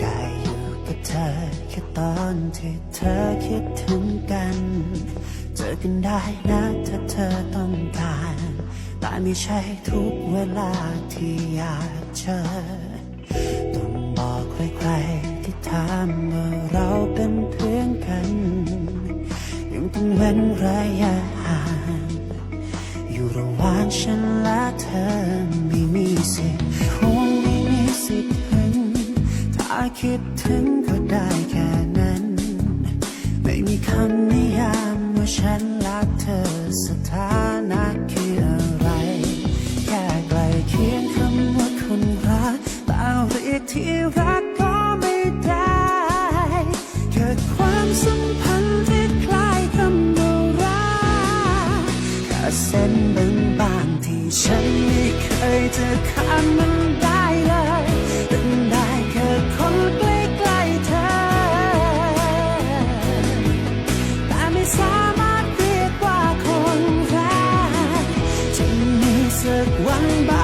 ได้อยู่กับเธอแค่ตอนที่เธอคิดถึงกัน เจอกันได้นะถ้าเธอต้องการ แต่ไม่ใช่ทุกเวลาที่อยากเจอ ต้องบอกใครๆ ถามว่าเราเป็นเพื่อนกัน ยังต้องเว้นระยะห่างอยู่ระหว่างฉันและเธอไม่มีสิทธิ์คงไม่มีสิทธิ์ถึงถ้าคิดถึงก็ได้แค่นั้น ไม่มีคำนิยามว่าฉันรักเธอสถาน เคยจะข้ามมันได้เลยเป็นได้แค่คนใกล้ๆเธอ แต่ไม่สามารถเรียกว่าคนรักจะมีสักวันบ้าง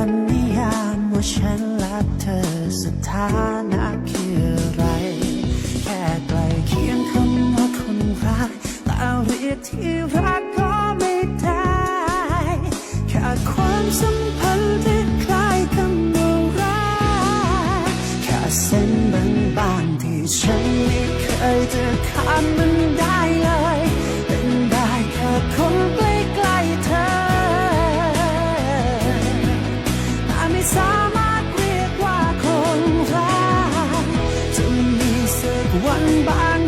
คำนิยามว่าฉันรักเธอสถานะคืออะไร แค่ใกลเคียงคำว่าคนรักแต่เรียกที่รักก็ไม่ได้แค่ความสัมพันธ์ที่คล้ายคำว่ารักแค่เส้นบางๆที่ฉันไม่เคยจะข้ามมันได้ ก